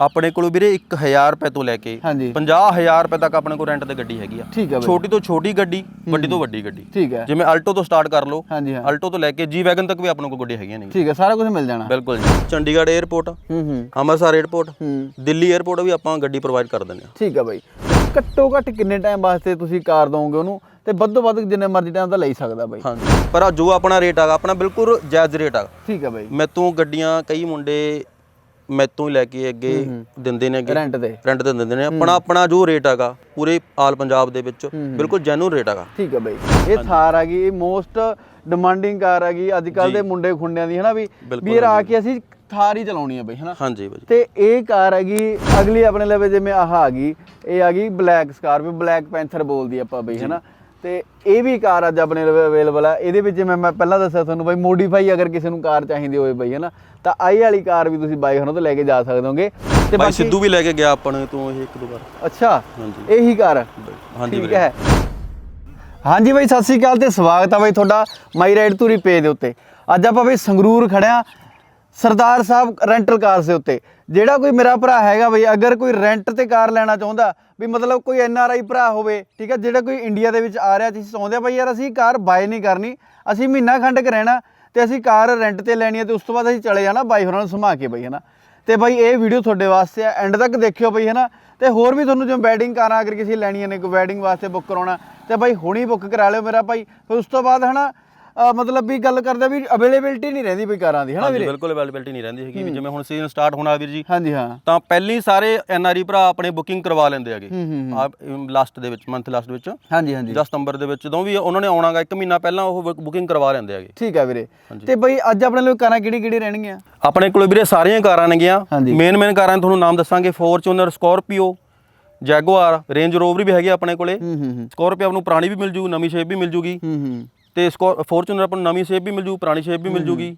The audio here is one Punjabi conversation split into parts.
ਆਪਣੇ ਕੋਲ ਵੀਰੇ 1000 ਰੁਪਏ ਤੋਂ ਲੈ ਕੇ 50000 ਰੁਪਏ ਤੱਕ ਆਪਣੇ ਕੋਲ ਰੈਂਟ ਤੇ ਗੱਡੀ ਹੈਗੀ ਆ। ਛੋਟੀ ਤੋਂ ਛੋਟੀ ਗੱਡੀ ਵੱਡੀ ਤੋਂ ਵੱਡੀ ਗੱਡੀ। ਠੀਕ ਹੈ ਜਿਵੇਂ ਅਲਟੋ ਤੋਂ ਸਟਾਰਟ ਕਰ ਲਓ ਅਲਟੋ ਤੋਂ ਲੈ ਕੇ ਜੀ ਵੈਗਨ ਤੱਕ ਵੀ ਆਪਣੇ ਕੋਲ ਗੱਡੀ ਹੈਗੀਆਂ ਨੇ ਠੀਕ ਹੈ ਸਾਰਾ ਕੁਝ ਮਿਲ ਜਾਣਾ। ਬਿਲਕੁਲ ਜੀ। ਚੰਡੀਗੜ੍ਹ 에ਅਰਪੋਰਟ ਹੂੰ ਹੂੰ। ਅੰਮ੍ਰਿਤਸਰ 에ਅਰਪੋਰਟ ਹੂੰ। ਦਿੱਲੀ 에ਅਰਪੋਰਟ ਵੀ ਆਪਾਂ ਗੱਡੀ ਪ੍ਰੋਵਾਈਡ ਕਰ ਦਿੰਦੇ ਆ। ਠੀਕ ਹੈ ਬਾਈ। ਘੱਟੋ ਘੱਟ ਕਿੰਨੇ ਟਾਈਮ ਵਾਸਤੇ ਤੁਸੀਂ ਕਾਰ ਦੋਗੇ ਉਹਨੂੰ? ਤੇ ਵੱਧੋ ਵੱਧ ਜਿੰਨੇ ਮਰਜ਼ੀ ਟਾਈਮ ਦਾ ਲਈ ਸਕਦਾ ਬਾਈ। ਹਾਂਜੀ। ਪਰ ਜੋ ਆਪਣਾ ਰੇਟ ਹੈਗਾ ਆਪਣਾ ਬਿਲਕੁਲ ਜਾਇਜ਼ ਰੇਟ ਹੈਗਾ ਠੀਕ ਹੈ ਬਾਈ। ਮੈਤੋਂ ਗੱਡੀਆਂ ਕਈ ਮੁੰਡੇ ਮੈਤੋਂ ਹੀ ਲੈ ਕੇ ਅੱਗੇ ਦਿੰਦੇ ਨੇ ਅੱਗੇ। ਰੈਂਟ ਤੇ ਰੈਂਟ ਤੇ ਦਿੰਦੇ ਨੇ। ਆਪਣਾ ਆਪਣਾ ਜੋ ਰੇਟ ਹੈਗਾ ਪੂਰੇ ਆਲ ਪੰਜਾਬ ਦੇ ਵਿੱਚ ਬਿਲਕੁਲ ਜੈਨੂਨ ਰੇਟ ਹੈਗਾ। ਠੀਕ ਹੈ ਬਾਈ। ਇਹ ਥਾਰ ਆ ਗਈ ਮੋਸਟ ਡਿਮਾਂਡਿੰਗ ਕਾਰ ਆ ਗਈ ਅੱਜ ਕੱਲ ਦੇ ਮੁੰਡੇ ਖੁੰਡਿਆਂ ਦੀ ਹਨਾ ਵੀ? ਵੀ ਇਹ ਆ ਕੇ ਅਸੀਂ ਥਾਰ ਹੀ ਚਲਾਉਣੀ ਆ ਬਾਈ ਹਨਾ? ਹਾਂਜੀ ਬਾਈ ਤੇ ਇਹ ਕਾਰ ਹੈਗੀ ਅਗਲੀ ਆਪਣੇ ਲਵੇ ਜਿਵੇਂ ਆਹ ਆ ਗਈ ਇਹ ਆ ਗਈ ਬਲੈਕ ਸਕਾਰਪੀਓ ਬਲੈਕ ਪੈਂਥਰ ਬੋਲਦੀ ਆਪਾਂ ਬਈ ਹਨਾ? ਤੇ ਇਹ ਵੀ ਕਾਰ ਅੱਜ ਆਪਣੇ ਲਵੇ ਅਵੇਲੇਬਲ ਆ। ਇਹਦੇ ਵਿੱਚ ਜਿਵੇਂ ਮੈਂ ਪਹਿਲਾਂ ਦੱਸਿਆ ਤੁਹਾਨੂੰ ਬਾਈ ਮੋਡੀਫਾਈ ਅਗਰ ਕਿਸੇ ਨੂੰ ਕਾਰ ਚਾਹੀਦੀ ਹੋਵੇ ਬਈ ਹਨਾ? ਤਾਂ ਆਈ ਵਾਲੀ ਕਾਰ ਵੀ ਤੁਸੀਂ ਬਾਈ ਉਹਨਾਂ ਤੋਂ ਲੈ ਕੇ ਜਾ ਸਕਦੇ ਹੋਗੇ। ਤੇ ਬਾਈ ਸਿੱਧੂ ਵੀ ਲੈ ਕੇ ਗਿਆ ਆਪਣੇ ਤੋਂ ਇਹ ਇੱਕ ਦੋ ਵਾਰ। ਅੱਛਾ ਹਾਂਜੀ। ਇਹੀ ਕਾਰ। ਹਾਂਜੀ ਠੀਕ ਹੈ। ਹਾਂਜੀ ਬਾਈ ਸਤਿ ਸ੍ਰੀ ਅਕਾਲ ਤੇ ਸਵਾਗਤ ਆ ਬਾਈ ਤੁਹਾਡਾ ਮਾਈ ਰਾਈਡ ਧੂਰੀ ਪੇਜ ਦੇ ਉੱਤੇ। ਅੱਜ ਆਪਾਂ ਬਈ ਸੰਗਰੂਰ ਖੜਿਆ ਸਰਦਾਰ ਸਾਹਿਬ ਰੈਂਟਲ ਕਾਰਸ ਦੇ ਉੱਤੇ। ਜਿਹੜਾ ਕੋਈ ਮੇਰਾ ਭਰਾ ਹੈਗਾ ਬਈ ਅਗਰ ਕੋਈ ਰੈਂਟ ਤੇ ਕਾਰ ਲੈਣਾ ਚਾਹੁੰਦਾ ਵੀ ਮਤਲਬ ਕੋਈ ਐਨ ਆਰ ਆਈ ਭਰਾ ਹੋਵੇ ਠੀਕ ਹੈ ਜਿਹੜਾ ਕੋਈ ਇੰਡੀਆ ਦੇ ਵਿੱਚ ਆ ਰਿਹਾ ਤੁਸੀਂ ਚਾਹੁੰਦੇ ਆ ਬਈ ਯਾਰ ਅਸੀਂ ਕਾਰ ਬਾਏ ਨਹੀਂ ਕਰਨੀ ਅਸੀਂ ਮਹੀਨਾ ਖੰਡ ਕ ਰਹਿਣਾ ਤੇ ਅਸੀਂ ਕਾਰ ਰੈਂਟ ਤੇ ਲੈਣੀ ਹੈ ਤੇ ਉਸ ਤੋਂ ਬਾਅਦ ਅਸੀਂ ਚਲੇ ਜਾਣਾ ਬਾਈ ਹੋਰਾਂ ਨੂੰ ਸਮਾ ਕੇ ਬਈ ਹਨਾ। ਤੇ ਬਾਈ ਇਹ ਵੀਡੀਓ ਤੁਹਾਡੇ ਵਾਸਤੇ ਆ ਐਂਡ ਤੱਕ ਦੇਖਿਓ ਬਈ ਹਨਾ। ਤੇ ਹੋਰ ਵੀ ਤੁਹਾਨੂੰ ਜਿਵੇਂ ਵੈਡਿੰਗ ਕਾਰਾਂ ਅਗਰ ਕਿਸੇ ਲੈਣੀਆਂ ਨੇ ਕੋਈ ਵੈਡਿੰਗ ਵਾਸਤੇ ਬੁੱਕ ਕਰਾਉਣਾ ਤੇ ਬਾਈ ਹੁਣੀ ਬੁੱਕ ਕਰਾ ਲਿਓ ਮੇਰਾ ਭਾਈ ਫਿਰ ਉਸ ਤੋਂ ਬਾਅਦ ਹਨਾ ਅ, ਮਤਲਬ ਵੀ ਗੱਲ ਕਰਦੇ ਵੀ ਅਵੇਲੇਬਿਲਿਟੀ ਨਹੀਂ ਰਹਿੰਦੀ ਬਈ ਕਾਰਾਂ ਦੀ ਹਨਾ ਹਾਂਜੀ ਵੀਰੇ? ਬਿਲਕੁਲ ਅਵੇਲੇਬਿਲਟੀ ਨਹੀਂ ਰਹਿੰਦੀ ਹੈਗੀ ਵੀ ਜਿਵੇਂ ਹੁਣ ਸੀਜ਼ਨ ਸਟਾਰਟ ਹੋਣਾ ਵੀਰ ਜੀ ਹਾਂਜੀ ਹਾਂ। ਤਾਂ ਪਹਿਲੀ ਸਾਰੇ ਐਨਆਰਈ ਭਰਾ ਆਪਣੇ ਬੁਕਿੰਗ ਕਰਵਾ ਲੈਂਦੇ ਹੈਗੇ। ਹੂੰ ਹੂੰ ਆ ਲਾਸਟ ਦੇ ਵਿੱਚ ਮੰਥ ਲਾਸਟ ਵਿੱਚ। ਹਾਂਜੀ ਹਾਂਜੀ। ਜਾਂ ਸਤੰਬਰ ਦੇ ਵਿੱਚ ਜਦੋਂ ਵੀ ਉਹਨਾਂ ਨੇ ਆਉਣਾਗਾ ਇੱਕ ਮਹੀਨਾ ਪਹਿਲਾਂ ਉਹ ਬੁਕਿੰਗ ਕਰਵਾ ਲੈਂਦੇ ਹੈਗੇ। ਠੀਕ ਹੈ ਵੀਰੇ। ਤੇ ਬਈ ਅੱਜ ਆਪਣੇ ਲਈ ਕਾਰਾਂ ਕਿਹੜੀ ਕਿਹੜੀ ਰਹਿਣਗੀਆਂ? ਆਪਣੇ ਕੋਲ ਵੀਰੇ ਸਾਰੀਆਂ ਕਾਰਾਂ ਨੇਗੀਆਂ। ਹਾਂਜੀ। ਮੇਨ ਮੇਨ ਕਾਰਾਂ ਤੁਹਾਨੂੰ ਨਾਮ ਦੱਸਾਂਗੇ Fortuner Scorpio Jaguar Range Rover ਵੀ ਹੈਗੇ ਆਪਣੇ ਕੋਲੇ। ਹੂੰ ਹੂੰ ਹੂੰ। ਸਕੋਰਪੀਓ ਆਪ ਨੂੰ ਪੁਰਾਣੀ ਵੀ ਮਿਲ ਜੂ ਨਵੀਂ ਸ਼ੇਪ ਵੀ ਮਿਲ ਜੂਗੀ। ਹੂੰ ਹੂੰ। ਤੇ ਫੋਰਚੂਨਰ ਆਪਾਂ ਨੂੰ ਨਵੀਂ ਸ਼ੇਪ ਵੀ ਮਿਲ ਜੂ ਪੁਰਾਣੀ ਸ਼ੇਪ ਵੀ ਮਿਲ ਜੂਗੀ।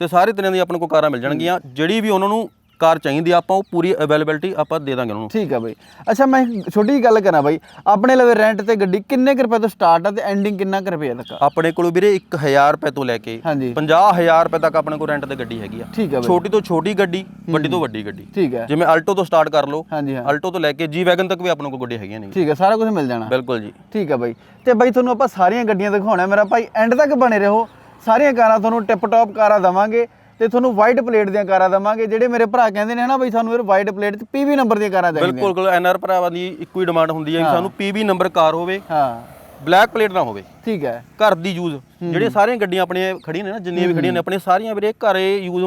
ਤੇ ਸਾਰੇ ਤਰ੍ਹਾਂ ਦੀ ਆਪਣੇ ਕੋਲ ਕਾਰਾਂ ਮਿਲ ਜਾਣਗੀਆਂ। ਜਿਹੜੀ ਵੀ ਉਹਨਾਂ ਨੂੰ ਕਾਰ ਚਾਹੀਦੀ ਆ, ਆਪਾਂ ਉਹ ਪੂਰੀ ਅਵੇਲੇਬਿਲਟੀ ਆਪਾਂ ਦੇ ਦਾਂਗੇ ਉਹਨਾਂ। ਨੂੰ ਠੀਕ ਹੈ ਬਈ। ਅੱਛਾ ਮੈਂ ਇੱਕ ਛੋਟੀ ਜਿਹੀ ਗੱਲ ਕਰਾਂ ਬਈ। ਆਪਣੇ ਲਵੇ ਰੈਂਟ ਤੇ ਗੱਡੀ ਕਿੰਨੇ ਕੁ ਰੁਪਏ ਤੋਂ ਸਟਾਰਟ ਆ ਤੇ ਐਂਡਿੰਗ ਕਿੰਨਾ ਕੁ ਰੁਪਏ ਤੱਕ ਆ? ਆਪਣੇ ਕੋਲ ਵੀਰੇ 1000 ਰੁਪਏ ਤੋਂ ਲੈ ਕੇ ਹਾਂਜੀ। 50000 ਰੁਪਏ ਤੱਕ ਆਪਣੇ ਕੋਲ ਰੈਂਟ ਤੇ ਗੱਡੀ ਹੈਗੀ ਆ। ਠੀਕ ਬਈ। ਛੋਟੀ ਤੋਂ ਛੋਟੀ ਗੱਡੀ ਵੱਡੀ ਤੋਂ ਵੱਡੀ ਗੱਡੀ। ਠੀਕ ਹੈ ਜਿਵੇਂ ਅਲਟੋ ਤੋਂ ਸਟਾਰਟ ਕਰ ਲਓ ਹਾਂਜੀ ਹਾਂ। ਅਲਟੋ ਤੋਂ ਲੈ ਕੇ ਜੀ ਵੈਗਨ ਤੱਕ ਵੀ ਆਪਣੇ ਕੋਲ ਗੱਡੀ ਹੈਗੀਆਂ ਨੇ। ਠੀਕ ਹੈ ਸਾਰਾ ਕੁਝ ਮਿਲ ਜਾਣਾ। ਬਿਲਕੁਲ ਜੀ। ਠੀਕ ਹੈ ਬਾਈ। ਤੇ ਬਾਈ ਤੁਹਾਨੂੰ ਆਪਾਂ ਸਾਰੀਆਂ ਗੱਡੀਆਂ ਦਿਖਾਉਣਾ ਮੇਰਾ ਭਾਈ ਐਂਡ ਤੱਕ ਬਣੇ ਰਹੋ। ਸਾਰੀਆਂ ਕਾਰਾਂ ਤੁਹਾਨੂੰ ਟਿਪ ਟੌਪ ਕਾਰਾਂ ਦਵਾਂਗੇ। ਤੇ ਤੁਹਾਨੂੰ ਵਾਈਟ ਪਲੇਟ ਦੀਆਂ ਕਾਰਾਂ ਦਵਾਂਗੇ। ਜਿਹੜੇ ਮੇਰੇ ਭਰਾ ਕਹਿੰਦੇ ਨੇ ਹਨਾ ਬਈ ਸਾਨੂੰ ਇਹ ਵਾਈਟ ਪਲੇਟ ਤੇ ਪੀਵੀ ਨੰਬਰ ਦੀਆਂ ਕਾਰਾਂ ਚਾਹੀਦੀਆਂ ਬਿਲਕੁਲ ਕੋਲ ਐਨਆਰ ਭਰਾਵਾਂ ਦੀ ਇੱਕੋ ਹੀ ਡਿਮਾਂਡ ਹੁੰਦੀ ਹੈ ਕਿ ਸਾਨੂੰ ਪੀਬੀ ਨੰਬਰ ਕਾਰ ਹੋਵੇ ਹਾਂ। ਬਲੈਕ ਪਲੇਟ ਨਾ ਹੋਵੇ। ਠੀਕ ਹੈ। ਘਰ ਦੀ ਯੂਜ਼ ਜਿਹੜੀਆਂ ਸਾਰੀਆਂ ਗੱਡੀਆਂ ਆਪਣੀਆਂ ਖੜੀਆਂ ਨੇ ਨਾ ਜਿੰਨੀਆਂ ਵੀ ਖੜੀਆਂ ਨੇ ਆਪਣੀਆਂ ਸਾਰੀਆਂ ਵੀਰੇ ਘਰੇ ਯੂਜ਼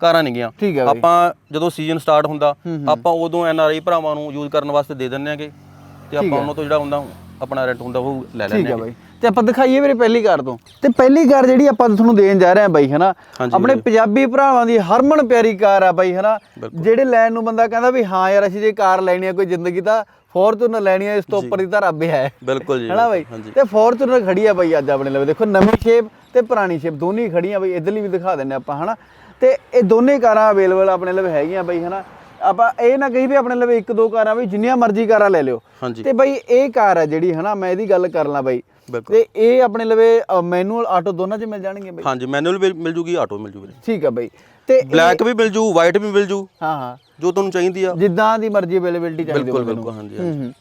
ਕਾਰਾਂ ਨੇਗੀਆਂ ਠੀਕ ਹੈ ਬਾਈ। ਆਪਾਂ ਜਦੋਂ ਸੀਜ਼ਨ ਸਟਾਰਟ ਹੁੰਦਾ ਆਪਾਂ ਉਦੋਂ ਐਨਆਰਆਈ ਭਰਾਵਾਂ ਨੂੰ ਯੂਜ਼ ਕਰਨ ਵਾਸਤੇ ਦੇ ਦਿੰਦੇ ਆਂਗੇ ਤੇ ਆਪਾਂ ਉਹਨਾਂ ਤੋਂ ਜਿਹੜਾ ਹੁੰਦਾ ਆਪਣਾ ਰੈਂਟ ਹੁੰਦਾ ਉਹ ਲੈ ਠੀਕ ਲੈਂਦੇ ਬਾਈ। ਤੇ ਆਪਾਂ ਦਿਖਾਈਏ ਵੀਰੇ ਪਹਿਲੀ ਕਾਰ ਤੋਂ। ਤੇ ਪਹਿਲੀ ਕਾਰ ਜਿਹੜੀ ਆਪਾਂ ਤੁਹਾਨੂੰ ਦੇਣ ਜਾ ਰਹੇ ਹਾਂ ਬਾਈ ਹਨਾ? ਆਪਣੇ ਪੰਜਾਬੀ ਭਰਾਵਾਂ ਦੀ ਹਰਮਨ ਪਿਆਰੀ ਕਾਰ ਆ ਬਾਈ ਹਨਾ? ਜਿਹੜੇ ਲੈਣ ਨੂੰ ਬੰਦਾ ਕਹਿੰਦਾ ਵੀ ਹਾਂ ਯਾਰ ਅਸੀਂ ਜੇ ਕਾਰ ਲੈਣੀ ਹੈ ਕੋਈ ਜ਼ਿੰਦਗੀ ਦਾ ਫੋਰਚੂਨਰ ਲੈਣੀ ਹੈ ਇਸ ਤੋਂ ਉੱਪਰ ਦੀ ਤਾਂ ਰੱਬ ਹੈ ਬਿਲਕੁਲ ਜੀ ਹੈਨਾ ਬਾਈ? ਤੇ ਫੋਰਚੂਨਰ ਖੜੀ ਆ ਬਾਈ ਅੱਜ ਆਪਣੇ ਲਈ। ਦੇਖੋ ਨਵੀਂ ਸ਼ੇਪ ਤੇ ਪੁਰਾਣੀ ਸ਼ੇਪ ਦੋਨੇ ਖੜੀਆਂ ਬਾਈ ਇਧਰਲੀ ਵੀ ਦਿਖਾ ਦਿੰਨੇ ਆਪਾਂ ਹਨਾ? ਤੇ ਇਹ ਦੋਨੇ ਕਾਰਾਂ ਅਵੇਲੇਬਲ ਆਪਣੇ ਲਈ ਹੈਗੀਆਂ ਬਾਈ ਹਨਾ? ਆਪਾਂ ਇਹ ਨਾ ਕਹੀ ਵੀ ਆਪਣੇ ਲਈ ਇੱਕ ਦੋ ਕਾਰਾਂ ਵੀ ਜਿੰਨੀਆਂ ਮਰਜ਼ੀ ਕਾਰਾਂ ਲੈ ਲਿਓ। ਹਾਂਜੀ। ਤੇ ਬਾਈ ਇਹ ਕਾਰ ਆ ਜਿਹੜੀ ਹਨਾ ਮੈਂ ਇਹਦੀ ਗੱਲ ਕਰ ਲਾਂ ਬਾਈ। ਤੇ ਇਹ ਆਪਣੇ ਲਵੇ ਮੈਨੂਅਲ ਆਟੋ ਦੋਨਾਂ 'ਚ ਮਿਲ ਜਾਣਗੇ ਬਾਈ? ਹਾਂਜੀ ਮੈਨੂਅਲ ਵੀ ਮਿਲ ਜੂਗੀ ਆਟੋ ਮਿਲ ਜੂ ਵੀਰੇ ਠੀਕ ਆ ਬਾਈ। ਤੇ ਬਲੈਕ ਵੀ ਮਿਲ ਜੂ ਵਾਈਟ ਵੀ ਮਿਲ ਜੂ। ਹਾਂ ਹਾਂ। ਜੋ ਤੁਹਾਨੂੰ ਚਾਹੀਦੀ ਆ। ਜਿੱਦਾਂ ਦੀ ਮਰਜ਼ੀ ਅਵੇਲੇਬਿਲਟੀ ਚਾਹੀਦੀ ਬਿਲਕੁਲ ਬਿਲਕੁਲ ਹਾਂਜੀ ਹੂੰ ਹੂੰ।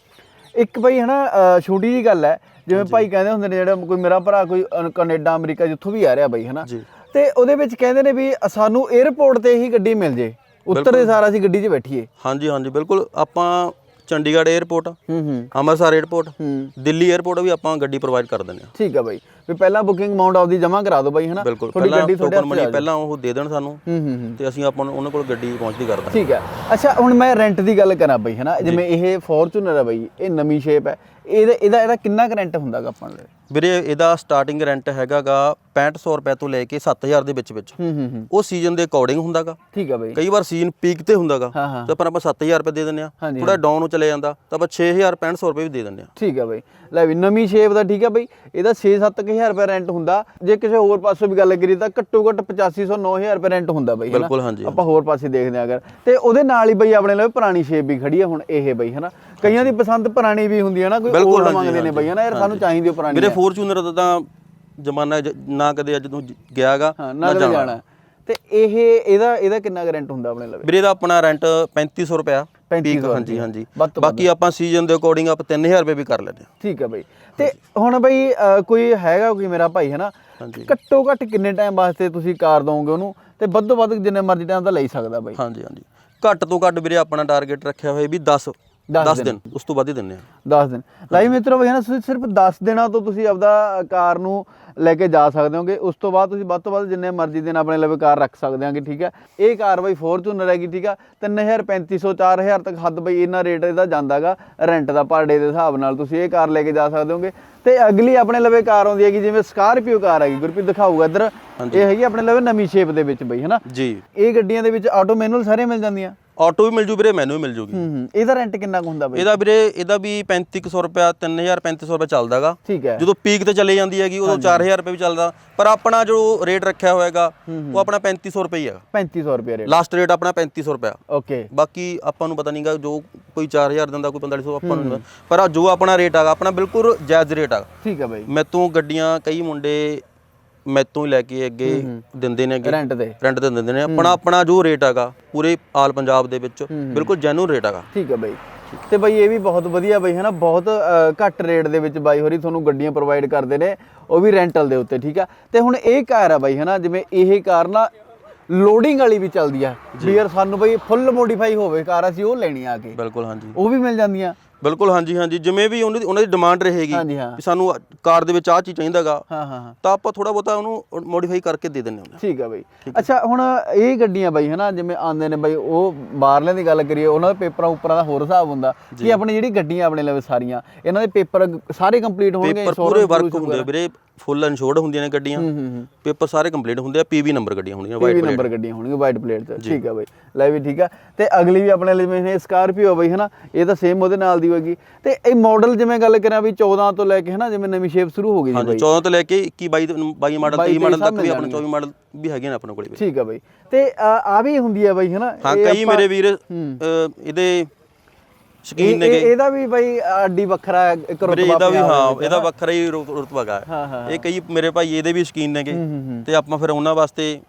ਇੱਕ ਬਈ ਹਨਾ ਛੋਟੀ ਜੀ ਗੱਲ ਹੈ ਜਿਵੇਂ ਭਾਈ ਕਹਿੰਦੇ ਹੁੰਦੇ ਨੇ ਜਿਹੜਾ ਕੋਈ ਮੇਰਾ ਭਰਾ ਕੋਈ ਕੈਨੇਡਾ ਅਮਰੀਕਾ ਜਿੱਥੋਂ ਵੀ ਆ ਰਿਹਾ ਬਈ ਹਨਾ। ਜੀ। ਤੇ ਉਹਦੇ ਵਿੱਚ ਕਹਿੰਦੇ ਨੇ ਵੀ ਸਾਨੂੰ 에ਅਰਪੋਰਟ ਤੇ ਹੀ ਗੱਡੀ ਮਿਲ ਜੇ। ਉੱਤਰ ਦੇ ਸਾਰਾ ਅਸੀਂ ਗੱਡੀ 'ਚ ਬੈਠੀਏ। ਹਾਂਜੀ ਹਾਂਜੀ ਬਿਲਕੁਲ। ਆਪਾਂ ਚੰਡੀਗੜ੍ਹ 에ਅਰਪੋਰਟ ਹੂੰ ਹੂੰ। ਅੰਮ੍ਰਿਤਸਰ 에ਅਰਪੋਰਟ ਹੂੰ। ਦਿੱਲੀ 에ਅਰਪੋਰਟ ਵੀ ਆਪਾਂ ਗੱਡੀ ਪ੍ਰੋਵਾਈਡ ਕਰ ਦਿੰਦੇ ਹਾਂ ਠੀਕ ਆ ਬਾਈ। ਵੀ ਪਹਿਲਾਂ ਬੁਕਿੰਗ ਅਮਾਉਂਟ ਆਪਦੀ ਜਮ੍ਹਾਂ ਕਰਾ ਦਿਓ ਬਾਈ ਹਨਾ? ਬਿਲਕੁਲ। ਪਹਿਲਾਂ ਟੋਕਨ ਮਨੀ ਪਹਿਲਾਂ ਉਹ ਦੇ ਦੇਣ ਸਾਨੂੰ ਹੂੰ ਹੂੰ ਹੂੰ। ਤੇ ਅਸੀਂ ਆਪਾਂ ਨੂੰ ਉਹਨਾਂ ਕੋਲ ਗੱਡੀ ਪਹੁੰਚਦੀ ਕਰ ਦਾਂਗੇ। ਠੀਕ ਹੈ। ਅੱਛਾ ਹੁਣ ਮੈਂ ਰੈਂਟ ਦੀ ਗੱਲ ਕਰਾਂ ਬਈ ਹਨਾ? ਜਿਵੇਂ ਇਹ ਫੋਰਚੂਨਰ ਹੈ ਬਈ ਇਹ ਨਵੀਂ ਸ਼ੇਪ ਹੈ। ਇਹਦਾ ਇਹਦਾ ਇਹਦਾ ਕਿੰਨਾ ਰੈਂਟ ਹੁੰਦਾਗਾ ਆਪਾਂ ਨੂੰ? ਵੀਰੇ ਇਹਦਾ ਸਟਾਰਟਿੰਗ ਰੈਂਟ ਹੈਗਾਗਾ 6500 ਰੁਪਏ ਤੋਂ ਲੈ ਕੇ 7000 ਦੇ ਵਿੱਚ ਵਿੱਚ। ਹੂੰ ਹੂੰ ਹੂੰ। ਉਹ ਸੀਜ਼ਨ ਦੇ ਅਕੋਰਡਿੰਗ ਹੁੰਦਾਗਾ। ਠੀਕ ਆ ਬਈ। ਕਈ ਵਾਰ ਸੀਜ਼ਨ ਪੀਕ ਤੇ ਹੁੰਦਾਗਾ। ਤਾਂ ਆਪਾਂ ਆਪਾਂ 7000 ਰੁਪਏ ਦੇ ਦਿੰਦੇ ਆ ਥੋੜਾ ਡਾਊਨ ਚਲੇ ਜਾਂਦਾ। ਤਾਂ ਆਪਾਂ 6000 6500 ਰੁਪਏ ਵੀ ਦੇ ਦਿੰਦੇ ਆ ਠੀਕ ਆ ਬਈ। ਲੈ ਵੀ ਨਵੀਂ ਸ਼ੇਪ ਦਾ ਠੀਕ ਆ ਬਈ। ਇਹਦਾ 6-7000 ਰੁਪਏ ਰੈਂਟ ਹੁੰਦਾ। ਜੇ ਕਿਸੇ ਹੋਰ ਪਾਸੋਂ ਵੀ ਗੱਲ ਕਰੀ ਤਾਂ ਘੱਟੋ ਘੱਟ 8500 9000 ਰੁਪਏ ਰੈਂਟ ਹੁੰਦਾ ਬਈ? ਬਿਲਕੁਲ ਹਾਂਜੀ। ਆਪਾਂ ਹੋਰ ਪਾਸੇ ਦੇਖਦੇ ਆ ਅਗਰ। ਤੇ ਉਹਦੇ ਨਾਲ ਹੀ ਬਈ ਆਪਣੇ ਲਈ ਪੁਰਾਣੀ ਸ਼ੇਪ ਵੀ ਖੜੀ ਆ ਹੁਣ ਇਹ ਬਈ ਹਨਾ? ਕਈਆਂ ਦੀ ਪਸੰਦ ਪੁਰਾਣੀ ਵੀ ਹੁੰਦੀ ਹੈ ਨਾ ਕੋਈ ਹਾਂਜੀ, ਮੰਗਦੇ ਨੇ ਬਈ ਹਨਾ? ਯਾਰ ਸਾਨੂੰ ਚਾਹੀਦੀ ਓ ਪੁਰਾਣੀ ਵੀਰੇ ਫੋਰਚੂਨਰ ਦਾ ਤਾਂ ਜ਼ਮਾਨਾ ਨਾ ਕਦੇ ਅੱਜ ਤੋਂ ਗਿਆਗਾ ਨਾ ਜਾਣਾ। ਤੇ ਇਹ ਇਹਦਾ ਇਹਦਾ ਕਿੰਨਾ ਰੈਂਟ ਹੁੰਦਾ ਆਪਣੇ ਲਵੇ ਵੀਰੇ ਦਾ ਆਪਣਾ ਰੈਂਟ 3500 ਰੁਪਿਆ 3500 ਹਾਂਜੀ ਹਾਂਜੀ। ਬਾਕੀ ਆਪਾਂ ਸੀਜ਼ਨ ਦੇ ਅਕੋਰਡਿੰਗ ਆਪਾਂ 3000 ਰੁਪਏ ਵੀ ਕਰ ਲੈਂਦੇ ਹਾਂ। ਠੀਕ ਹੈ ਬਈ। ਤੇ ਹੁਣ ਬਈ ਕੋਈ ਹੈਗਾ ਕੋਈ ਮੇਰਾ ਭਾਈ ਹੈ ਨਾ? ਘੱਟੋ ਘੱਟ ਕਿੰਨੇ ਟਾਈਮ ਵਾਸਤੇ ਤੁਸੀਂ ਕਾਰ ਦੋਗੇ ਉਹਨੂੰ? ਤੇ ਵੱਧ ਵੱਧ ਜਿੰਨੇ ਮਰਜ਼ੀ ਟਾਈਮ ਦਾ ਲਈ ਸਕਦਾ ਬਈ। ਹਾਂਜੀ ਹਾਂਜੀ। ਘੱਟ ਤੋਂ ਘੱਟ ਵੀਰੇ ਆਪਣਾ ਟਾਰਗੇਟ ਰੱਖਿਆ ਹੋਇਆ ਵੀ 10 ਦਸ 10 ਦਿਨ। ਉਸ ਤੋਂ ਵੱਧ ਹੀ ਦਿੰਨੇ ਆ 10 ਦਿਨ। ਲਾਈ ਮਿੱਤਰੋ ਬਈ ਹੈ ਨਾ ਤੁਸੀਂ ਸਿਰਫ 10 ਦਿਨਾਂ ਤੋਂ ਤੁਸੀਂ ਆਪਦਾ ਕਾਰ ਨੂੰ ਲੈ ਕੇ ਜਾ ਸਕਦੇ ਹੋਗੇ। ਉਸ ਤੋਂ ਬਾਅਦ ਤੁਸੀਂ ਵੱਧ ਤੋਂ ਵੱਧ ਜਿੰਨੇ ਮਰਜ਼ੀ ਦਿਨ ਆਪਣੇ ਲਵੇ ਕਾਰ ਰੱਖ ਸਕਦੇ ਆਂਗੇ ਠੀਕ ਹੈ? ਇਹ ਕਾਰ ਬਈ ਫੋਰਚੂਨਰ ਹੈਗੀ ਠੀਕ ਆ 3000 3500 4000 ਤੱਕ ਹੱਦ ਬਈ ਇਹਨਾਂ ਰੇਟ ਇਹਦਾ ਜਾਂਦਾਗਾ ਰੈਂਟ ਦਾ ਪਰ ਡੇ ਦੇ ਹਿਸਾਬ ਨਾਲ ਤੁਸੀਂ ਇਹ ਕਾਰ ਲੈ ਕੇ ਜਾ ਸਕਦੇ ਹੋਗੇ। ਤੇ ਅਗਲੀ ਆਪਣੇ ਲਵੇ ਕਾਰ ਆਉਂਦੀ ਹੈਗੀ, ਜਿਵੇਂ ਸਕਾਰਪੀਓ ਕਾਰ ਹੈਗੀ। ਗੁਰਪ੍ਰੀਤ ਦਿਖਾਊਗਾ ਇੱਧਰ। ਇਹ ਹੈਗੀ ਆਪਣੇ ਲਵੇ ਨਵੀਂ ਸ਼ੇਪ ਦੇ ਵਿੱਚ ਬਈ ਹੈਨਾ? ਜੀ। ਇਹ ਗੱਡੀਆਂ ਦੇ ਵਿੱਚ ਆਟੋ ਮੈਨੂਅਲ ਸਾਰੇ ਮਿਲ ਜਾਂਦੀਆਂ? ਆਟੋ ਵੀ ਮਿਲ ਜੂ ਵੀਰੇ ਮੈਨੂੰ ਵੀ ਮਿਲ ਜੂਗੀ। ਹੂੰ ਹੂੰ। ਇਹਦਾ ਰੈਂਟ ਕਿੰਨਾ ਕੁ ਹੁੰਦਾ ਬਈ? ਇਹਦਾ ਵੀਰੇ ਇਹਦਾ ਵੀ 3500 ਰੁਪਿਆ 3000 3500 ਰੁਪਏ ਚੱਲਦਾਗਾ। ਠੀਕ ਹੈ। ਜਦੋਂ ਪੀਕ ਤੇ ਚਲੇ ਜਾਂਦੀ ਹੈਗੀ ਉਦੋਂ 4000 ਰੁਪਏ ਵੀ ਚੱਲਦਾ। ਪਰ ਆਪਣਾ ਜੋ ਰੇਟ ਰੱਖਿਆ ਹੋਏਗਾ ਉਹ ਆਪਣਾ 3500 ਰੁਪਏ ਹੀ ਹੈਗਾ। 3500 ਰੁਪਏ ਰੇਟ ਲਾਸਟ ਰੇਟ ਆਪਣਾ 3500 ਰੁਪਇਆ। ਓਕੇ ਬਾਕੀ ਆਪਾਂ ਨੂੰ ਪਤਾ ਨਹੀਂਗਾ ਜੋ ਕੋਈ 4000 ਦਿੰਦਾ ਕੋਈ 4500 ਆਪਾਂ ਨੂੰ। ਪਰ ਆ ਜੋ ਆਪਣਾ ਰੇਟ ਹੈਗਾ ਆਪਣਾ ਬਿਲਕੁਲ ਜਾਇਜ਼ ਰੇਟ ਹੈਗਾ। ਠੀਕ ਹੈ ਬਈ। ਮੈਤੋਂ ਗੱਡੀਆਂ ਕਈ ਮੁੰਡੇ ਮੈਤੋਂ ਹੀ ਲੈ ਕੇ ਅੱਗੇ ਦਿੰਦੇ ਨੇ ਅੱਗੇ। ਰੈਂਟ ਤੇ ਰੈਂਟ ਤੇ ਦਿੰਦੇ ਨੇ। ਆਪਣਾ ਆਪਣਾ ਜੋ ਰੇਟ ਹੈਗਾ ਪੂਰੇ ਆਲ ਪੰਜਾਬ ਦੇ ਵਿੱਚ ਬਿਲਕੁਲ ਜੈਨੂਨ ਰੇਟ ਹੈਗਾ। ਠੀਕ ਹੈ ਬਾਈ। ਤੇ ਬਾਈ ਇਹ ਵੀ ਬਹੁਤ ਵਧੀਆ ਬਾਈ ਹੈ ਨਾ ਬਹੁਤ ਘੱਟ ਰੇਟ ਦੇ ਵਿੱਚ ਬਾਈ ਹੋਰੀ ਤੁਹਾਨੂੰ ਗੱਡੀਆਂ ਪ੍ਰੋਵਾਈਡ ਕਰਦੇ ਨੇ ਉਹ ਵੀ ਰੈਂਟਲ ਦੇ ਉੱਤੇ ਠੀਕ ਆ? ਤੇ ਹੁਣ ਇਹ ਕਾਰ ਆ ਬਾਈ ਹੈ ਨਾ ਜਿਵੇਂ ਇਹ ਕਾਰ ਨਾ ਲੋਡਿੰਗ ਵਾਲੀ ਵੀ ਚੱਲਦੀ ਆ। ਯਾਰ ਸਾਨੂੰ ਬਾਈ ਫੁੱਲ ਮੋਡੀਫਾਈ ਹੋਵੇ ਕਾਰ ਅਸੀਂ ਉਹ ਲੈਣੀ ਆ ਕੇ। ਬਿਲਕੁਲ ਹਾਂਜੀ। ਉਹ ਵੀ ਮਿਲ ਜਾਂਦੀਆਂ। ਬਿਲਕੁਲ ਹਾਂਜੀ ਹਾਂਜੀ। ਜਿਵੇਂ ਵੀ ਉਹਨਾਂ ਦੀ ਉਹਨਾਂ ਦੀ ਡਿਮਾਂਡ ਰਹੇਗੀ ਹਾਂਜੀ ਹਾਂ। ਵੀ ਸਾਨੂੰ ਕਾਰ ਦੇ ਵਿੱਚ ਆਹ ਚੀਜ਼ ਚਾਹੀਦਾਗਾ ਹਾਂ ਹਾਂ ਹਾਂ। ਤਾਂ ਆਪਾਂ ਥੋੜਾ ਬਹੁਤਾ ਉਹਨੂੰ ਮੋਡੀਫਾਈ ਕਰਕੇ ਦੇ ਦਿੰਦੇ ਹਾਂ। ਠੀਕ ਆ ਬਾਈ। ਅੱਛਾ ਹੁਣ ਇਹ ਗੱਡੀਆਂ ਬਾਈ ਹਨਾ ਜਿਵੇਂ ਆਉਂਦੇ ਨੇ ਬਾਈ ਉਹ ਬਾਹਰਲਿਆਂ ਦੀ ਗੱਲ ਕਰੀਏ ਉਹਨਾਂ ਦੇ ਪੇਪਰਾਂ ਉੱਪਰਾਂ ਦਾ ਹੋਰ ਹਿਸਾਬ ਹੁੰਦਾ ਕਿ ਆਪਣੀ ਜਿਹੜੀ ਗੱਡੀਆਂ ਆਪਣੇ ਲਵੇ ਸਾਰੀਆਂ ਇਹਨਾਂ ਦੇ ਪੇਪਰ ਸਾਰੇ ਕੰਪਲੀਟ ਹੋਣਗੇ ਪੇਪਰ ਪੂਰੇ ਵਰਕ ਹੁੰਦੇ ਆ ਵੀਰੇ। ਫੁੱਲ ਇਨਸ਼ੋਰਡ ਹੁੰਦੀਆਂ ਨੇ ਗੱਡੀਆਂ। ਪੇਪਰ ਸਾਰੇ ਕੰਪਲੀਟ ਹੁੰਦੇ ਆ ਪੀਵੀ ਨੰਬਰ ਗੱਡੀਆਂ ਵੀ ਵਾਈਟ ਨੰਬਰ ਗੱਡੀਆਂ ਹੋਣਗੀਆਂ ਵਾਈਟ ਪਲੇਟ ਤੇ। ਠੀਕ ਆ ਬਾਈ। ਲੈ ਵੀ ਠੀਕ ਆ। ਤੇ ਅਗਲੀ ਵੀ ਆਪਣੇ ਲਈ ਜਿਵੇਂ ਸਕਾਰਪੀਓ ਬਾਈ ਹਨਾ ਇਹ ਤਾਂ ਸੇਮ ਉਹਦੇ ਨਾਲ ਦੀ ਹੋਏਗੀ। ਤੇ ਇਹ ਮਾਡਲ ਜਿਵੇਂ ਗੱਲ ਕਰਾਂ ਵੀ 14 ਤੋਂ ਲੈ ਕੇ ਹਨਾ ਜਿਵੇਂ ਨਵੀਂ ਸ਼ੇਪ ਸ਼ੁਰੂ ਹੋ ਗਈ ਜੀ ਬਾਈ। 14 ਤੋਂ ਲੈ ਕੇ 21 22 22 ਮਾਡਲ 22 23 ਮਾਡਲ ਤੱਕ ਵੀ ਆਪਣੇ 24 ਮਾਡਲ ਵੀ ਹੈਗੇ ਨੇ ਆਪਣੇ ਕੋਲੇ ਠੀਕ ਆ ਬਾਈ। ਤੇ ਆ ਆ ਵੀ ਹੁੰਦੀ ਆ ਬਾਈ ਹਨਾ ਹਾਂ ਕਈ ਮੇਰੇ ਵੀਰ ਇਹਦੇ ਸ਼ਕੀਨ ਨੇਗੇ। ਇਹ- ਇਹਦਾ ਵੀ ਬਾਈ ਅੱਡੀ ਵੱਖਰਾ ਇੱਕ ਰੁਤਬਾ ਇਹਦਾ ਵੀ ਪਿਆ ਹੋਇਆ ਹਾਂ ਵਿੱਚ, ਇਹਦਾ ਵੱਖਰਾ ਹੀ ਰੁ- ਰੁਤਬਾ ਹਾਂ, ਹਾਂ, ਇਹ ਕਈ ਮੇਰੇ ਭਾਈ ਇਹਦੇ ਵੀ ਸ਼ਕੀਨ ਨੇਗੇ। ਹੂੰ, ਹੂੰ। ਤੇ ਆਪਾਂ ਫਿਰ ਉਹਨਾਂ ਵਾਸਤੇ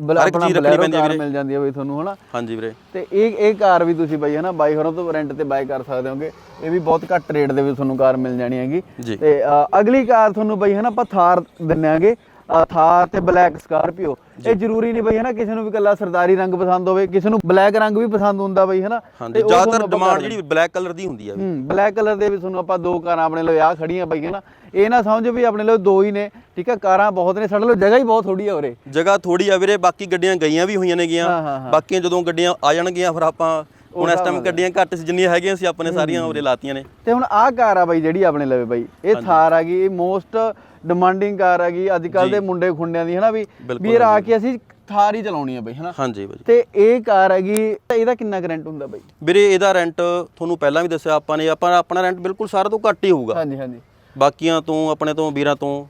ਬਲ- ਹਰ ਇੱਕ ਆਪਣਾ ਚੀਜ਼ ਰੱਖਣੀ ਬਲੈਰੋ ਪੈਂਦੀ ਆ ਕਾਰ ਵੀਰੇ। ਮਿਲ ਜਾਂਦੀ ਆ ਬਾਈ ਤੁਹਾਨੂੰ ਹਨਾ? ਹਾਂਜੀ ਵੀਰੇ। ਤੇ ਇਹ ਇਹ ਕਾਰ ਵੀ ਤੁਸੀਂ ਬਾਈ ਹਨਾ ਬਾਈ ਹੋਰਾਂ ਤੋਂ ਰੈਂਟ ਤੇ ਬਾਈ ਕਰ ਸਕਦੇ ਹੋਗੇ। ਇਹ ਵੀ ਬਹੁਤ ਘੱਟ ਰੇਟ ਦੇ ਵਿੱਚ ਤੁਹਾਨੂੰ ਕਾਰ ਮਿਲ ਜਾਣੀ ਹੈਗੀ। ਜੀ। ਤੇ ਅ, ਅਗਲੀ ਕਾਰ ਤੁਹਾਨੂੰ ਬਾਈ ਹਨਾ ਆਪਾਂ ਥਾਰ ਦਿੰਨਾਂਗੇ ਥਾਰ ਤੇ ਬਲੈਕ ਸਕਾਰਪੀਓ। ਇਹ ਜ਼ਰੂਰੀ ਨਹੀਂ ਬਈ ਹਨਾ ਕਿਸੇ ਨੂੰ ਵੀ ਕੱਲਾ ਸਰਦਾਰੀ ਰੰਗ ਪਸੰਦ ਹੋਵੇ ਕਿਸੇ ਨੂੰ ਬਲੈਕ ਰੰਗ ਵੀ ਪਸੰਦ ਹੁੰਦਾ ਬਈ ਹਨਾ ਹਾਂਜੀ ਉਹ ਜ਼ਿਆਦਾਤਰ ਡਿਮਾਂਡ ਜਿਹੜੀ ਬਲੈਕ ਕਲਰ ਦੀ ਹੁੰਦੀ ਆ ਵੀ। ਹੂੰ ਬਲੈਕ ਕਲਰ ਦੇ ਵੀ ਤੁਹਾਨੂੰ ਆਪਾਂ ਦੋ ਕਾਰਾਂ ਆਪਣੇ ਲਈ ਆ ਖੜੀਆਂ ਪਈ ਹਨਾ ਇਹ ਨਾ ਸਮਝੋ ਵੀ ਆਪਣੇ ਲਈ ਦੋ ਹੀ ਨੇ ਠੀਕ ਹੈ ਕਾਰਾਂ ਬਹੁਤ ਨੇ ਸਾਡੇ ਲਈ ਜਗ੍ਹਾ ਹੀ ਬਹੁਤ ਥੋੜੀ ਆ ਉਰੇ। ਜਗ੍ਹਾ ਥੋੜੀ ਆ ਵੀਰੇ ਬਾਕੀ ਗੱਡੀਆਂ ਗਈਆਂ ਵੀ ਹੋਈਆਂ ਹਾਂ, ਹਾਂ, ਹਾਂ। ਬਾਕੀਆਂ ਜਦੋਂ ਗੱਡੀਆਂ ਆ ਜਾਣਗੀਆਂ ਫਿਰ ਆਪਾਂ ਹੁਣ ਇਸ ਟਾਈਮ ਗੱਡੀਆਂ ਘੱਟ ਸੀ ਜਿੰਨੀਆਂ ਹੈਗੀਆਂ ਸੀ ਆਪਣੇ ਸਾਰੀਆਂ ਉਰੇ ਲਾਤੀਆਂ ਨੇ। ਤੇ ਹੁਣ ਆਹ ਕਾਰ ਆ ਬਾਈ ਜਿਹੜੀ ਆਪਣੇ ਲਵੇ ਬਾਈ। ਇਹ ਥਾਰ ਆ ਗਈ ਇਹ ਮੋਸਟ ਡਿਮਾਂਡਿੰਗ ਕਾਰ ਆ ਗਈ। ਅੱਜ ਕੱਲ ਦੇ ਮੁੰਡੇ ਖੁੰਡਿਆਂ ਦੀ ਹਨਾ ਵੀ? ਵੀ ਇਹ ਆ ਕੇ ਅਸੀਂ ਥਾਰ ਹੀ ਚਲਾਉਣੀ ਆ ਬਾਈ ਹਨਾ? ਹਾਂਜੀ ਬਾਈ। ਤੇ ਇਹ ਕਾਰ ਹੈਗੀ ਇਹਦਾ ਕਿੰਨਾ ਕਰੰਟ ਹੁੰਦਾ ਬਾਈ? ਵੀਰੇ ਇਹਦਾ ਰੈਂਟ ਤੁਹਾਨੂੰ ਪਹਿਲਾਂ ਵੀ ਦੱਸਿਆ ਆਪਾਂ ਨੇ ਆਪਾਂ ਆਪਣਾ ਰੈਂਟ ਬਿਲਕੁਲ ਸਾਰਾ ਤੋਂ ਘੱਟ ਹੀ ਹੋਊਗਾ। ਹਾਂਜੀ ਹਾਂਜੀ। ਬਾਕੀਆਂ ਤੋਂ ਆਪਣੇ ਤੋਂ ਵੀਰਾਂ ਤੋਂ।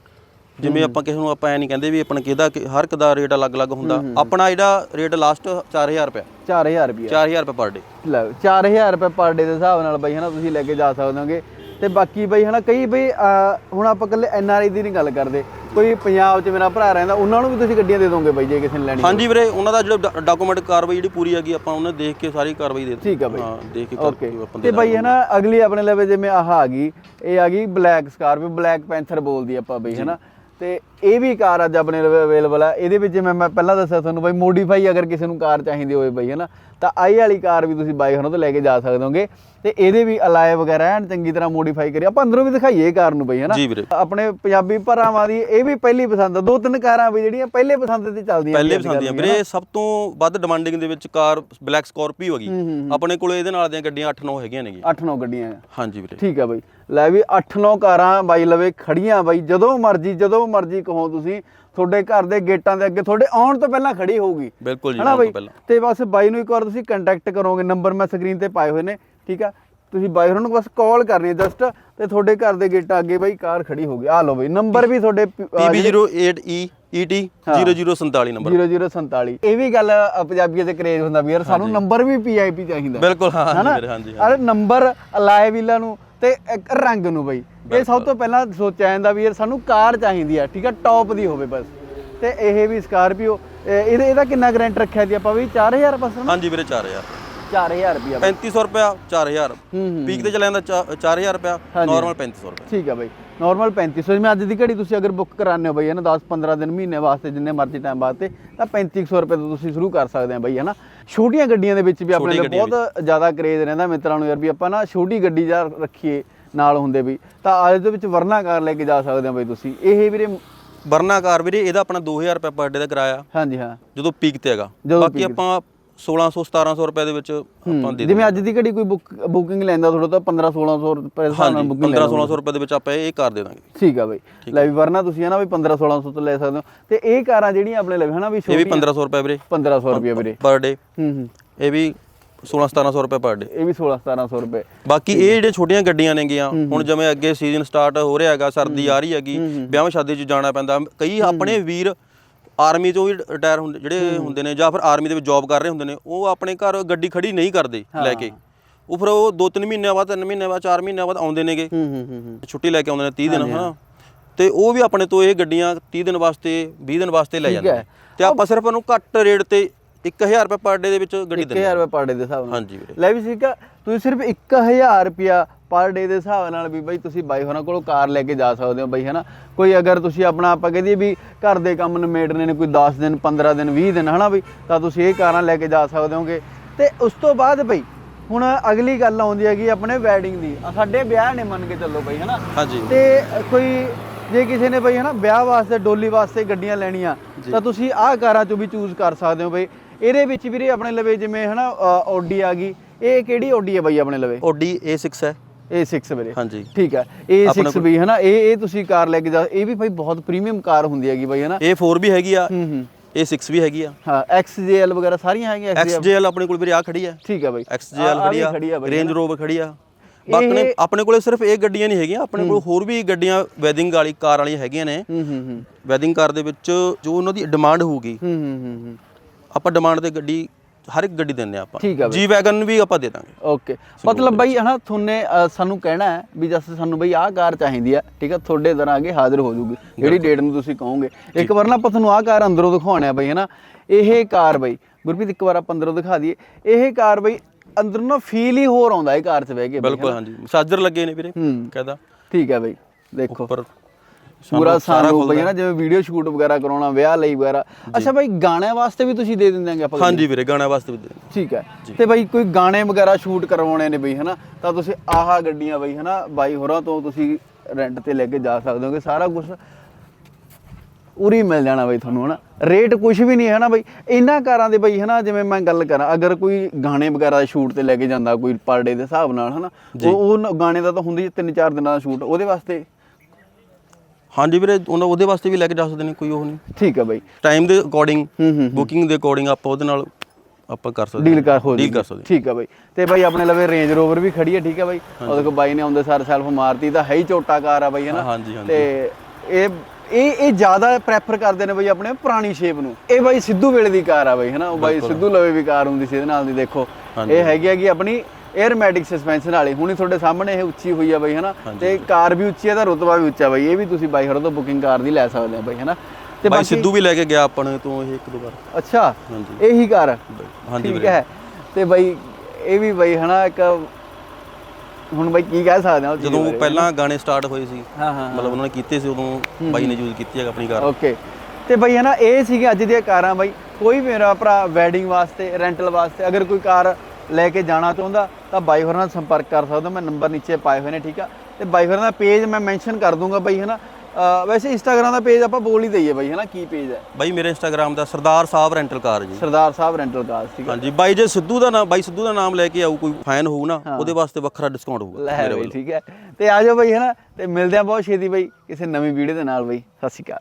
ਜਿਵੇਂ ਆਪਾਂ ਕਿਸੇ ਨੂੰ ਆਪਾਂ ਐ ਨਹੀਂ ਕਹਿੰਦੇ ਵੀ ਆਪਣਾ ਕਿਹਦਾ ਕਿ- ਹਰ ਇੱਕ ਦਾ ਰੇਟ ਅਲੱਗ-ਅਲੱਗ ਹੁੰਦਾ। ਆਪਣਾ ਜਿਹੜਾ ਰੇਟ ਲਾਸਟ 4000 ਰੁਪਏ 4000 ਰੁਪਏ 4000 ਰੁਪਏ ਪਰ ਡੇ ਲਓ 4000 ਰੁਪਏ ਪਰ ਡੇ ਦੇ ਹਿਸਾਬ ਨਾਲ ਬਾਈ ਹਨਾ ਤੁਸੀਂ ਲੈ ਕੇ ਜਾ ਸਕਦੇ ਹੋਗੇ। ਤੇ ਬਾਕੀ ਬਾਈ ਹਨਾ ਕਈ ਬਈ ਅਹ, ਹੁਣ ਆਪਾਂ ਇਕੱਲੇ ਐਨ ਆਰ ਆਈ ਦੀ ਨਹੀਂ ਗੱਲ ਕਰਦੇ। ਕੋਈ ਪੰਜਾਬ 'ਚ ਮੇਰਾ ਭਰਾ ਰਹਿੰਦਾ ਉਹਨਾਂ ਨੂੰ ਵੀ ਤੁਸੀਂ ਗੱਡੀਆਂ ਦੇ ਦੋਗੇ ਬਾਈ ਜੇ ਕਿਸੇ ਨੇ ਲੈਣੀ ਹਾਂਜੀ ਵੀਰੇ ਉਹਨਾਂ ਦਾ ਜਿਹੜਾ ਡਾਕੂਮੈਂਟ ਕਾਰਵਾਈ ਜਿਹੜੀ ਪੂਰੀ ਹੈਗੀ ਆਪਾਂ ਉਹਨੇ ਦੇਖ ਕੇ ਸਾਰੀ ਕਾਰਵਾਈ ਦੇ ਠੀਕ ਆ ਬਾਈ। ਹਾਂ ਦੇਖ ਕੇ ਓਕੇ ਕਰਕੇ ਆਪਾਂ ਤੇ ਬਾਈ ਹਨਾ ਅਗਲੀ ਆਪਣੇ ਲਵੇ ਜਿਵੇਂ ਆਹ ਆ ਗਈ ਇਹ ਆ ਗਈ ਬਲੈਕ ਸਕਾਰਪੀਓ ਬਲੈਕ ਪੈਂਥਰ ਬੋਲਦੀ ਆਪਾਂ ਬਈ ਹਨਾ। ਤੇ ਇਹ ਵੀ ਕਾਰ ਅੱਜ ਆਪਣੇ ਲਵੇ ਅਵੇਲੇਬਲ ਆ। ਇਹਦੇ ਵਿੱਚ ਜਿਵੇਂ ਮੈਂ ਪਹਿਲਾਂ ਦੱਸਿਆ ਤੁਹਾਨੂੰ ਬਾਈ ਮੋਡੀਫਾਈ ਅਗਰ ਕਿਸੇ ਨੂੰ ਕਾਰ ਚਾਹੀਦੀ ਹੋਵੇ ਬਾਈ ਹਨਾ? ਤਾਂ ਆਈ ਵਾਲੀ ਕਾਰ ਵੀ ਤੁਸੀਂ ਬਾਈ ਹਨਾ ਤੋਂ ਲੈ ਕੇ ਜਾ ਸਕਦੇ ਹੋਗੇ। ਤੇ ਇਹਦੇ ਵੀ ਅਲਾਏ ਵਗੈਰਾ ਐਨ ਚੰਗੀ ਤਰ੍ਹਾਂ ਮੋਡੀਫਾਈ ਕਰੀ। ਆਪਾਂ ਅੰਦਰੋਂ ਵੀ ਦਿਖਾਈਏ ਕਾਰ ਨੂੰ ਬਈ ਹਨਾ? ਆਪਣੇ ਪੰਜਾਬੀ ਭਰਾਵਾਂ ਦੀ ਇਹ ਵੀ ਪਹਿਲੀ ਪਸੰਦ ਆ। ਦੋ ਤਿੰਨ ਕਾਰਾਂ ਵੀ ਜਿਹੜੀਆਂ ਪਹਿਲੇ ਪਸੰਦ ਤੇ ਚੱਲਦੀਆਂ ਪਹਿਲੇ ਪਸੰਦ ਦੀਆਂ। ਵੀਰੇ ਸਭ ਤੋਂ ਵੱਧ ਡਿਮਾਂਡਿੰਗ ਦੇ ਵਿੱਚ ਕਾਰ ਬਲੈਕ ਸਕਾਰਪੀਓ ਹੈਗੀ। ਆਪਣੇ ਕੋਲ ਇਹਦੇ ਨਾਲ ਦੀਆਂ ਗੱਡੀਆਂ 8-9 ਹੈਗੀਆਂ ਨੇਗੀਆਂ। 8-9 ਗੱਡੀਆਂ। ਹਾਂਜੀ ਵੀਰੇ। ਠੀਕ ਆ ਬਾਈ। ਲੈ ਵੀ 8-9 ਕਾਰਾਂ ਬਾਈ ਲਵੇ ਖੜੀਆਂ ਬਾਈ ਜਦੋਂ ਮਰਜ਼ੀ ਜਦੋਂ ਮਰਜ਼ੀ ਕਹੋ ਤੁਸੀਂ ਤੁਹਾਡੇ ਘਰ ਦੇ ਗੇਟਾਂ ਦੇ ਅੱਗੇ ਤੁਹਾਡੇ ਆਉਣ ਤੋਂ ਪਹਿਲਾਂ ਖੜੀ ਹੋਊਗੀ। ਬਿਲਕੁਲ ਜੀ ਹਨਾ ਬਾਈ? ਤੋਂ ਬਸ ਬਾਈ ਨੂੰ ਇੱਕ ਵਾਰ ਤੁਸੀਂ ਕੰਟੈਕਟ ਕਰੋਗੇ ਨੰਬਰ ਮੈਂ ਸਕਰੀਨ ਤੇ ਪਾਏ ਹੋਏ ਨੇ ਠੀਕ ਆ? ਤੁਸੀਂ ਬਾਈ ਹੋਰਾਂ ਨੂੰ ਬਸ ਕਾਲ ਕਰਨੀ ਹੈ ਜਸਟ ਤੇ ਤੁਹਾਡੇ ਘਰ ਦੇ ਗੇਟਾਂ ਅੱਗੇ ਬਾਈ ਕਾਰ ਖੜੀ ਹੋਊਗੀ। ਆ ਲਓ ਬਾਈ ਨੰਬਰ ਵੀ ਤੁਹਾਡੇ ਪ- ਅਹ PB08E ET 0047 ਨੰਬਰ 0047 ਇਹ ਵੀ ਗੱਲ ਪੰਜਾਬੀਆਂ ਦੇ ਕਰੇਜ ਹੁੰਦਾ ਵੀ ਯਾਰ ਸਾਨੂੰ ਨੰਬਰ ਵੀ ਪੀਆਈਪੀ ਚਾਹੀਦਾ। ਬਿਲਕੁਲ ਹਾਂ ਹਾਂਜੀ ਹਾਂਜੀ ਅਰੇ ਨੰਬਰ ਅਲਾਏ ਵੀਲਾਂ ਨੂੰ ਤੇ ਇੱਕ ਰੰਗ ਨੂੰ ਬਈ। ਇਹ ਸਭ ਤੋਂ ਪਹਿਲਾਂ ਸੋਚਿਆ ਜਾਂਦਾ ਵੀ ਯਾਰ ਸਾਨੂੰ ਕਾਰ ਚਾਹੀਦੀ ਆ ਠੀਕ ਆ ਟੌਪ ਦੀ ਹੋਵੇ ਬਸ। ਤੇ ਇਹ ਵੀ ਸਕਾਰਪੀਓ ਇਹ- ਇਹਦੇ ਇਹਦਾ ਕਿੰਨਾ ਗਰੰਟ ਰੱਖਿਆ ਜੀ ਆਪਾਂ ਵੀ? 4000 ਬਸ ਹਾਂਜੀ ਵੀਰੇ 4000 4000 ਰੁਪਿਆ 3500 ਰੁਪਿਆ 4000 ਹੂੰ ਹੂੰ ਪੀਕ ਤੇ ਚੱਲਿਆ ਜਾਂਦਾ 4000 ਰੁਪਿਆ ਨਾਰਮਲ 3500 ਰੁਪਿਆ ਠੀਕ ਹੈ ਬਾਈ। ਨਾਰਮਲ 3500 ਜਿਵੇਂ ਅੱਜ ਦੀ ਘੜੀ ਤੁਸੀਂ ਅਗਰ ਬੁੱਕ ਕਰਾਉਂਦੇ ਹੋ ਬਾਈ ਹੈ ਨਾ 10 15 ਦਿਨ ਮਹੀਨੇ ਵਾਸਤੇ ਜਿੰਨੇ ਮਰਜ਼ੀ ਟਾਈਮ ਵਾਸਤੇ ਤਾਂ 3500 ਰੁਪਏ ਤੋਂ ਤੁਸੀਂ ਸ਼ੁਰੂ ਕਰ ਸਕਦੇ ਆ ਬਾਈ ਹੈ ਨਾ ਛੋਟੀਆਂ ਗੱਡੀਆਂ ਦੇ ਵਿੱਚ ਵੀ ਆਪਣੇ ਲਈ ਬਹੁਤ ਜ਼ਿਆਦਾ ਕਰੇਜ਼ ਰਹਿੰਦਾ ਮਿੱਤਰਾਂ ਨੂੰ ਯਾਰ ਵੀ ਆਪਾਂ ਨਾ ਛੋਟੀ ਗੱਡੀ ਜਾਂ ਰੱਖੀਏ। ਨਾਲ ਹੁੰਦੇ ਵੀ। ਤਾਂ ਅੱਜ ਦੇ ਵਿੱਚ ਵਰਨਾ ਕਾਰ ਲੈ ਕੇ ਜਾ ਸਕਦੇ ਆ ਬਾਈ ਤੁਸੀਂ। ਇਹ ਵੀਰੇ ਵਰਨਾ ਕਾਰ ਵੀਰੇ ਇਹਦਾ ਆਪਣਾ 2000 ਰੁਪਏ ਪਰ ਡੇ ਦਾ ਕਿਰਾਇਆ। ਹਾਂਜੀ ਹਾਂ। ਜਦੋਂ ਪੀਕ ਤੇ ਹੈਗਾ। ਬਾਕੀ ਆਪਾਂ 1600 1700 ਰੁਪਏ ਦੇ ਵਿੱਚ ਆਪਾਂ ਦੇ ਜਿਵੇਂ ਅੱਜ ਦੀ ਘੜੀ ਕੋਈ ਬੁੱਕ ਬੁਕਿੰਗ ਲੈਂਦਾ ਥੋੜਾ ਤਾਂ 15 1600 ਰੁਪਏ ਦੇ ਹਿਸਾਬ ਨਾਲ ਬੁਕਿੰਗ 15 1600 ਰੁਪਏ ਦੇ ਵਿੱਚ ਆਪਾਂ ਇਹ ਕਾਰ ਦੇ ਦਾਂਗੇ। ਠੀਕ ਆ ਬਾਈ। ਲੈ ਵੀ ਵਰਨਾ ਤੁਸੀਂ ਹੈ ਨਾ ਵੀ 15 1600 ਤੋਂ ਲੈ ਸਕਦੇ ਹੋ। ਤੇ ਇਹ ਕਾਰਾਂ ਜਿਹੜੀਆਂ ਆਪਣੇ ਲਈ ਹੈ ਨਾ ਵੀ ਇਹ ਵੀ ਛੋਟੀ 1500 ਰੁਪਏ ਵੀਰੇ। 1500 ਰੁਪਏ ਵੀਰੇ। ਪਰ ਡੇ ਹੂੰ ਹੂੰ। ਇਹ ਵੀ 16 1700 ਰੁਪਏ ਪਰ ਡੇ ਇਹ ਵੀ 16 1700 ਰੁਪਏ। ਬਾਕੀ ਇਹ ਜਿਹੜੇ ਛੋਟੀਆਂ ਗੱਡੀਆਂ ਨੇਗੀਆਂ ਹੁਣ ਜਿਵੇਂ ਅੱਗੇ ਸੀਜ਼ਨ ਸਟਾਰਟ ਹੋ ਰਿਹਾ ਹੈਗਾ ਸਰਦੀ ਆ ਰਹੀ ਹੈਗੀ ਵਿਆਹ ਸ਼ਾਦੀ 'ਚ ਜਾਣਾ ਪੈਂਦਾ। ਕਈ ਆਪਣੇ ਵੀਰ ਆਰਮੀ ਤੋਂ ਵੀ ਰਿਟਾਇਰ ਹੁੰਦੇ ਜਿਹੜੇ ਹੁੰਦੇ ਨੇ ਜਾਂ ਫਿਰ ਆਰਮੀ ਦੇ ਵਿੱਚ ਜੌਬ ਕਰ ਰਹੇ ਹੁੰਦੇ ਨੇ ਉਹ ਆਪਣੇ ਘਰ ਗੱਡੀ ਖੜੀ ਨਹੀਂ ਕਰਦੇ ਲੈ ਕੇ। ਉਹ ਫਿਰ ਉਹ 2-3 ਮਹੀਨਿਆਂ ਬਾਅਦ 3 ਮਹੀਨਿਆਂ ਬਾਅਦ 4 ਮਹੀਨਿਆਂ ਬਾਅਦ ਆਉਂਦੇ ਨੇਗੇ। ਛੁੱਟੀ ਲੈ ਕੇ ਆਉਂਦੇ ਨੇ 30 ਦਿਨ ਹਨਾ। ਤੇ ਉਹ ਵੀ ਆਪਣੇ ਤੋਂ ਇਹ ਗੱਡੀਆਂ 30 ਦਿਨ ਵਾਸਤੇ 20 ਦਿਨ ਵਾਸਤੇ ਲੈ ਜਾਂਦੇ ਤੇ ਆਪਾਂ ਸਿਰਫ ਉਹਨੂੰ ਘੱਟ ਰੇਟ ਤੇ 1000 ਰੁਪਏ ਪਰ ਡੇ ਦੇ ਵਿੱਚ ਗੱਡੀ ਦਿੰਦੇ 1000 ਰੁਪਏ ਪਰ ਡੇ ਦੇ ਹਿਸਾਬ ਨਾਲ। ਹਾਂਜੀ ਵੀਰੇ। ਲੈ ਵੀ ਸਿੱਕਾ ਤੁਸੀਂ ਸਿਰਫ 1000 ਰੁਪਿਆ ਪਰ ਡੇ ਦੇ ਹਿਸਾਬ ਨਾਲ ਵੀ ਬਾਈ ਤੁਸੀਂ ਬਾਈ ਹੋਰਾਂ ਕੋਲੋਂ ਕਾਰ ਲੈ ਕੇ ਜਾ ਸਕਦੇ ਹੋ ਬਾਈ ਹਨਾ? ਕੋਈ ਅਗਰ ਤੁਸੀਂ ਆਪਣਾ ਆਪਾਂ ਕਹਦੇ ਵੀ ਘਰ ਦੇ ਕੰਮ ਨਿਮੇੜਨੇ ਨੇ ਕੋਈ 10 ਦਿਨ 15 ਦਿਨ 20 ਦਿਨ ਹਨਾ ਬਈ? ਤਾਂ ਤੁਸੀਂ ਇਹ ਕਾਰਾਂ ਲੈ ਕੇ ਜਾ ਸਕਦੇ ਹੋਗੇ। ਤੇ ਉਸ ਤੋਂ ਬਾਅਦ ਬਈ ਹੁਣ ਅਗਲੀ ਗੱਲ ਆਉਂਦੀ ਹੈਗੀ ਆਪਣੇ ਵੈਡਿੰਗ ਦੀ। ਸਾਡੇ ਵਿਆਹ ਨੇ ਮੰਨ ਕੇ ਚੱਲੋ ਬਈ ਹਨਾ? ਹਾਂਜੀ। ਤੇ ਕੋਈ ਜੇ ਕਿਸੇ ਨੇ ਬਈ ਹਨਾ ਵਿਆਹ ਵਾਸਤੇ ਡੋਲੀ ਵਾਸਤੇ ਗੱਡੀਆਂ ਲੈਣੀਆਂ ਤਾਂ ਤੁਸੀਂ ਆਹ ਕਾਰਾਂ ਚੋਂ ਵੀ ਚੂਜ਼ ਕਰ ਸਕਦੇ ਹੋ ਬਈ। ਇਹਦੇ ਵਿੱਚ ਵੀਰੇ ਆਪਣੇ ਲਵੇ ਜਿਵੇਂ ਹਨਾ ਓਡੀ ਆ ਗਈ। ਇਹ ਕਿਹੜੀ ਓਡੀ ਹੈ ਬਈ ਆਪਣੇ ਲਵੇ? ਓਡੀ A6 ਹੈ। A6 ਵੀਰੇ। ਹਾਂਜੀ। ਠੀਕ ਹੈ A6 ਵੀ ਹਨਾ ਇਹ ਇਹ ਤੁਸੀਂ ਕਾਰ ਲੈ ਕੇ ਜਾ ਇਹ ਵੀ ਭਾਈ ਬਹੁਤ ਪ੍ਰੀਮੀਅਮ ਕਾਰ ਹੁੰਦੀ ਹੈਗੀ ਬਈ ਹਨਾ। A4 ਵੀ ਹੈਗੀ ਆ। ਹੂੰ ਹੂੰ। A6 ਵੀ ਹੈਗੀ ਆ। ਹਾਂ XJL ਵਗੈਰਾ ਸਾਰੀਆਂ ਹੈਗੀਆਂ XJL ਆਪਣੇ ਕੋਲ ਵੀਰੇ ਆ ਖੜੀ ਆ। ਠੀਕ ਹੈ ਬਈ। XJL ਖੜੀ ਆ। ਆ ਰੇਂਜ ਰੋਵਰ ਖੜੀ ਆ। ਬਾਕੀ ਆਪਣੇ ਕੋਲੇ ਸਿਰਫ ਇਹ ਗੱਡੀਆਂ ਨਹੀਂ ਹੈਗੀਆਂ ਆਪਣੇ ਕੋਲ ਹੋਰ ਵੀ ਗੱਡੀਆਂ ਵੈਡਿੰਗ ਵਾਲੀ ਕਾਰ ਵਾਲੀਆਂ ਹੈਗੀਆਂ ਨੇ। ਹੂੰ ਹੂੰ ਹੂੰ। ਵੈਡਿੰਗ ਕਾਰ ਦੇ ਵਿੱਚ ਜੋ ਉਹਨਾਂ ਦੀ ਡਿਮਾਂਡ ਹੋਊਗੀ। ਹੂੰ ਹੂੰ ਹੂੰ ਹੂੰ। ਆਪਾਂ ਡਿਮਾਂਡ ਤੇ ਗੱਡੀ ਹਰ ਇੱਕ ਗੱਡੀ ਆ ਆਪਾਂ। ਜੀ ਵੈਗਨ ਵੀ ਆਪਾਂ ਦੇ ਦਾਂਗੇ। ਓਕੇ ਮਤਲਬ ਬਈ ਹਨਾ ਤੁਹਾਨੇ ਸਾਨੂੰ ਕਹਿਣਾ ਹੈ ਵੀ ਜਸ ਸਾਨੂੰ ਬਈ ਆਹ ਕਾਰ ਚਾਹੀਦੀ ਆ ਠੀਕ ਆ ਤੁਹਾਡੇ ਤਰ੍ਹਾਂ ਅੱਗੇ ਹਾਜ਼ਰ ਹੋ ਜੂਗੀ। ਜਿਹੜੀ ਡੇਟ ਨੂੰ ਤੁਸੀਂ ਕਹੋਗੇ। ਇੱਕ ਵਾਰ ਨਾ ਆਪਾਂ ਤੁਹਾਨੂੰ ਆਹ ਕਾਰ ਅੰਦਰੋਂ ਦਿਖਾਉਣਾ ਬਈ ਹਨਾ। ਇਹ ਕਾਰ ਬਈ ਗੁਰਪ੍ਰੀਤ ਇੱਕ ਵਾਰ ਆਪਾਂ ਅੰਦਰੋਂ ਦਿਖਾ ਦਈਏ। ਇਹ ਕਾਰ ਬਈ ਅੰਦਰੋਂ ਨਾ ਫੀਲ ਹੀ ਹੋਰ ਆਉਂਦਾ ਇਹ ਕਾਰ 'ਚ ਬਹਿ ਕੇ ਬਈ, ਬਿਲਕੁਲ ਹਾਂਜੀ। ਮਸਾਜਰ ਲੱਗੇ ਨੇ ਵੀਰੇ ਹੂੰ। ਕਹਦਾ। ਠੀਕ ਹੈ ਬਈ ਦੇਖੋ। ਉੱਪਰ ਪੂਰਾ ਸਾਨੂੰ ਬਈ ਹਨਾ? ਜਿਵੇਂ ਵੀਡੀਓ ਸ਼ੂਟ ਵਗੈਰਾ ਕਰਾਉਣਾ ਵਿਆਹ ਲਈ ਵਗੈਰਾ। ਅੱਛਾ ਬਈ ਗਾਣਿਆਂ ਵਾਸਤੇ ਵੀ ਤੁਸੀਂ ਦੇ ਦਿੰਦੇ ਆਂਗੇ ਆਪਾਂ ਹਾਂਜੀ ਵੀਰੇ ਗਾਣਾ ਵਾਸਤੇ ਵੀ ਦੇ। ਠੀਕ ਹੈ। ਤੇ ਬਾਈ ਕੋਈ ਗਾਣੇ ਵਗੈਰਾ ਸ਼ੂਟ ਕਰਵਾਉਣੇ ਨੇ ਬਈ ਹਨਾ? ਤਾਂ ਤੁਸੀਂ ਆਹ ਗੱਡੀਆਂ ਬਈ ਹਨਾ? ਬਾਈ ਹੋਰਾਂ ਤੋਂ ਤੁਸੀਂ ਰੈਂਟ ਤੇ ਲੈ ਕੇ ਜਾ ਸਕਦੇ ਹੋਗੇ ਸਾਰਾ ਕੁਝ ਉਰੀ ਮਿਲ ਜਾਣਾ ਬਈ ਤੁਹਾਨੂੰ ਹਨਾ? ਰੇਟ ਕੁਝ ਵੀ ਨਹੀਂ ਹੈ ਨਾ ਬਈ। ਇਹਨਾਂ ਕਾਰਾਂ ਦੇ ਬਈ ਹਨਾ ਜਿਵੇਂ ਮੈਂ ਗੱਲ ਕਰਾਂ ਅਗਰ ਕੋਈ ਗਾਣੇ ਵਗੈਰਾ ਸ਼ੂਟ ਤੇ ਲੈ ਕੇ ਜਾਂਦਾ ਕੋਈ ਪਰ ਡੇ ਦੇ ਹਿਸਾਬ ਨਾਲ ਹਨਾ ਉਹ ਨ- ਗਾਣੇ ਦਾ ਤਾਂ ਹੁੰਦੀ ਤਿੰਨ ਚਾਰ ਦਿਨਾਂ ਦਾ ਸ਼ੂਟ ਉਹਦੇ ਵਾਸਤੇ? ਹਾਂਜੀ ਵੀਰੇ ਉਹਨਾਂ ਉਹਦੇ ਵਾਸਤੇ ਵੀ ਲੈ ਕੇ ਜਾ ਸਕਦੇ ਨੇ ਕੋਈ ਉਹ ਨਹੀਂ। ਠੀਕ ਹੈ ਬਈ। ਟਾਈਮ ਦੇ ਅਕੋਰਡਿੰਗ ਹੂੰ ਹੂੰ ਬੁਕਿੰਗ ਦੇ ਅਕੋਰਡਿੰਗ ਆਪਾਂ ਉਹਦੇ ਨਾਲ ਆਪਾਂ ਕਰ ਸਕਦੇ ਡੀਲ ਕਰ ਹੋ ਡੀਲ ਜੂਗੀ। ਕਰ ਸਕਦੇ ਠੀਕ ਹੈ ਬਾਈ। ਤੇ ਬਾਈ ਆਪਣੇ ਲਵੇ ਰੇਂਜ ਰੋਵਰ ਵੀ ਖੜੀ ਹੈ ਠੀਕ ਹੈ ਬਾਈ। ਉਹ ਦੇਖੋ ਬਾਈ ਨੇ ਆਉਂਦੇ ਸਾਰ ਸੈਲਫ ਮਾਰਤੀ ਤਾਂ ਹੈ ਹੀ ਝੋਟਾ ਕਾਰ ਆ ਬਾਈ ਹਨਾ। ਹਾਂਜੀ, ਹਾਂਜੀ। ਤੇ ਇਹ ਇਹ ਇਹ ਜ਼ਿਆਦਾ ਪ੍ਰੈਫਰ ਕਰਦੇ ਨੇ ਬਾਈ ਆਪਣੇ ਪੁਰਾਣੀ ਸ਼ੇਪ ਨੂੰ। ਇਹ ਬਾਈ ਸਿੱਧੂ ਵੇਲੇ ਦੀ ਕਾਰ ਆ ਬਾਈ ਹਨਾ? ਉਹ ਬਾਈ ਸਿੱਧੂ ਲਵੇ ਵੀ ਕਾਰ ਹੁੰਦੀ ਸੀ ਇਹਦੇ ਨਾਲ ਦੀ ਦੇਖੋ। ਇਹ ਹੈਗੀ ਹੈਗੀ ਆਪਣੀ 에ਅਰਮੈਟਿਕ ਸਸਪੈਂਸ਼ਨ ਵਾਲੀ। ਹੁਣੀ ਤੁਹਾਡੇ ਸਾਹਮਣੇ ਇਹ ਉੱਚੀ ਹੋਈ ਆ ਬਾਈ ਹਨਾ? ਤੇ ਕਾਰ ਵੀ ਉੱਚੀ ਹੈ ਤਾਂ ਰੁਤਬਾ ਵੀ ਉੱਚਾ ਬਾਈ। ਇਹ ਵੀ ਤੁਸੀਂ ਬਾਈ ਹਰ ਤੋਂ ਬੁਕਿੰਗ ਕਾਰ ਦੀ ਲੈ ਸਕਦੇ ਆ ਬਾਈ ਹਨਾ? ਤੇ ਬਾਈ ਸਿੱਧੂ ਵੀ ਲੈ ਕੇ ਗਿਆ ਆਪਾਂ ਨੂੰ ਤੋਂ ਇਹ ਇੱਕ ਦੋ ਵਾਰ। ਅੱਛਾ। ਹਾਂਜੀ। ਇਹੀ ਕਾਰ। ਹਾਂਜੀ ਠੀਕ ਹੈ। ਤੇ ਬਾਈ ਇਹ ਵੀ ਬਾਈ ਹਨਾ? ਇੱਕ ਹੁਣ ਬਾਈ ਕੀ ਕਹਿ ਸਕਦੇ ਹਾਂ ਚੀਜ਼ ਜਦੋਂ ਬਾਰੇ? ਪਹਿਲਾਂ ਗਾਣੇ ਸਟਾਰਟ ਹੋਏ ਸੀ ਹਾਂ ਹਾਂ ਮਤਲਬ ਉਹਨਾਂ ਨੇ ਕੀਤੇ ਸੀ ਉਦੋਂ ਬਾਈ ਨੇ ਯੂਜ਼ ਕੀਤੀ ਹੈ ਆਪਣੀ ਕਾਰ। ਓਕੇ ਤੇ ਬਾਈ ਹਨਾ ਇਹ ਸੀਗੇ ਅੱਜ ਦੀਆਂ ਕਾਰਾਂ ਬਾਈ। ਕੋਈ ਵੀ ਮੇਰਾ ਭਰਾ ਵੈਡਿੰਗ ਵਾਸਤੇ ਰੈਂਟਲ ਵਾਸਤੇ ਅਗਰ ਕੋਈ ਕਾਰ ਲੈ ਕੇ ਜਾਣਾ ਚਾਹੁੰਦਾ ਤਾਂ ਬਾਈ ਹੋਰਾਂ ਨਾਲ ਸੰਪਰਕ ਕਰ ਸਕਦਾ। ਮੈਂ ਨੰਬਰ ਨੀਚੇ ਪਾਏ ਹੋਏ ਨੇ ਠੀਕ ਆ? ਤੇ ਬਾਈ ਹੋਰਾਂ ਦਾ ਪੇਜ ਮੈਂ ਮੈਂਸ਼ਨ ਕਰ ਦੂੰਗਾ ਬਾਈ ਹਨਾ? ਅਹ ਵੈਸੇ ਇੰਸਟਾਗ੍ਰam ਦਾ ਪੇਜ ਆਪਾਂ ਬੋਲ ਹੀ ਦਈਏ ਬਾਈ ਹਨਾ? ਕੀ ਪੇਜ ਹੈ? ਬਾਈ ਮੇਰੇ ਇੰਸਟਾਗ੍ਰam ਦਾ ਸਰਦਾਰ ਸਾਹਿਬ ਰੈਂਟਲ ਕਾਰ ਜੀ। ਸਰਦਾਰ ਸਾਹਿਬ ਰੈਂਟਲ ਕਾਰਸ ਠੀਕ ਆ ਹਾਂਜੀ ਬਾਈ ਜੇ ਸਿੱਧੂ ਦਾ ਨਾਮ ਬਾਈ ਸਿੱਧੂ ਦਾ ਨਾਮ ਲੈ ਕੇ ਆਊ ਕੋਈ ਫੈਨ ਹੋਊ ਨਾ ਉਹਦੇ ਵਾਸਤੇ ਵੱਖਰਾ ਡਿਸਕਾਊਂਟ ਹੋਊਗਾ ਲੈ ਬਈ ਠੀਕ ਹੈ। ਤੇ ਆ ਜਾਓ ਬਈ ਹਨਾ? ਤੇ ਮਿਲਦੇ ਆ ਬਹੁਤ ਛੇਤੀ ਬਈ ਕਿਸੇ ਨਵੀਂ ਵੀਡੀਓ ਦੇ ਨਾਲ ਬਈ। ਸਤਿ ਸ਼੍ਰੀ ਅਕਾਲ।